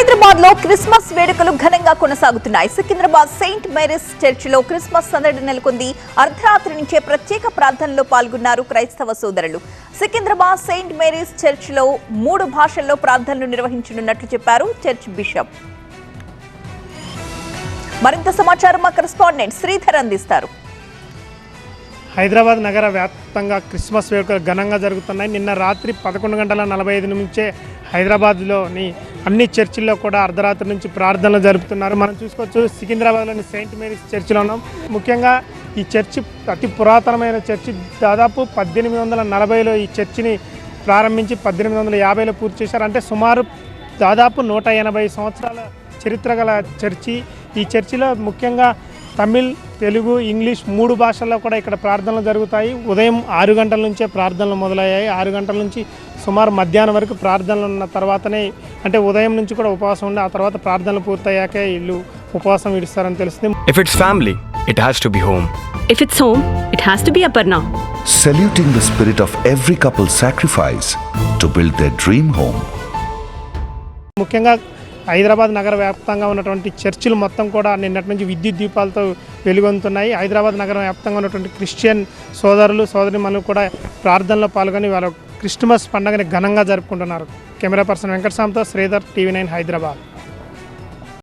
హైదరాబాద్లో క్రిస్మస్ వేడుకలు ఘనంగా కొనసాగుతున్నాయి. సికింద్రాబాద్ సెయింట్ మేరీస్ చర్చిలో క్రిస్మస్ సందడి నెలకొంది. అర్ధరాత్రి నుంచే ప్రత్యేక ప్రార్థనలో పాల్గొన్నారు క్రైస్తవ సోదరులు. సికింద్రాబాద్ సెయింట్ మేరీస్ చర్చిలో మూడు భాషల్లో ప్రార్థనలు నిర్వహించనున్నట్లు చెప్పారు చర్చ్ బిషప్. మరింత సమాచారం మా కరెస్పాండెంట్ శ్రీధర్ అందిస్తారు. హైదరాబాద్ నగర వ్యాప్తంగా క్రిస్మస్ వేడుకలు ఘనంగా జరుగుతున్నాయి. నిన్న రాత్రి పదకొండు గంటల నలభై ఐదు నుంచే హైదరాబాద్లోని అన్ని చర్చిల్లో కూడా అర్ధరాత్రి నుంచి ప్రార్థనలు జరుపుతున్నారు. మనం చూసుకోవచ్చు సికింద్రాబాద్లోని సెయింట్ మేరీస్ చర్చిలో ఉన్నాం. ముఖ్యంగా ఈ చర్చి అతి పురాతనమైన చర్చి. దాదాపు పద్దెనిమిది వందల నలభైలో ఈ చర్చిని ప్రారంభించి పద్దెనిమిది వందల యాభైలో పూర్తి చేశారు. అంటే సుమారు దాదాపు నూట ఎనభై సంవత్సరాల చరిత్ర గల చర్చి. ఈ చర్చిలో ముఖ్యంగా తమిళ్ తెలుగు ఇంగ్లీష్ మూడు భాషల్లో కూడా ఇక్కడ ప్రార్థనలు జరుగుతాయి ఉదయం ఆరు గంటల నుంచే ప్రార్థనలు మొదలయ్యాయి ఆరు గంటల నుంచి సుమారు మధ్యాహ్నం వరకు ప్రార్థనలు ఉన్న తర్వాతనే అంటే ఉదయం నుంచి కూడా ఉపవాసం ఉండి ఆ తర్వాత ప్రార్థనలు పూర్తయ్యాకే వీళ్ళు ఉపవాసం విడుస్తారని తెలుస్తుంది If it's family, it has to be home. If it's home, it has to be Aparna. saluting the spirit of every couple's sacrifice to build their dream home. ముఖ్యంగా హైదరాబాద్ నగర వ్యాప్తంగా ఉన్నటువంటి చర్చిలు మొత్తం కూడా నిన్నటి నుంచి విద్యుత్ దీపాలతో వెలుగొందుతున్నాయి. హైదరాబాద్ నగరం వ్యాప్తంగా ఉన్నటువంటి క్రిస్టియన్ సోదరులు సోదరిమణులు కూడా ప్రార్థనలో పాల్గొని వాళ్ళ క్రిస్మస్ పండుగని ఘనంగా జరుపుకుంటున్నారు. కెమెరా పర్సన్ వెంకటస్వామితో శ్రీధర్ టీవీ నైన్ హైదరాబాద్.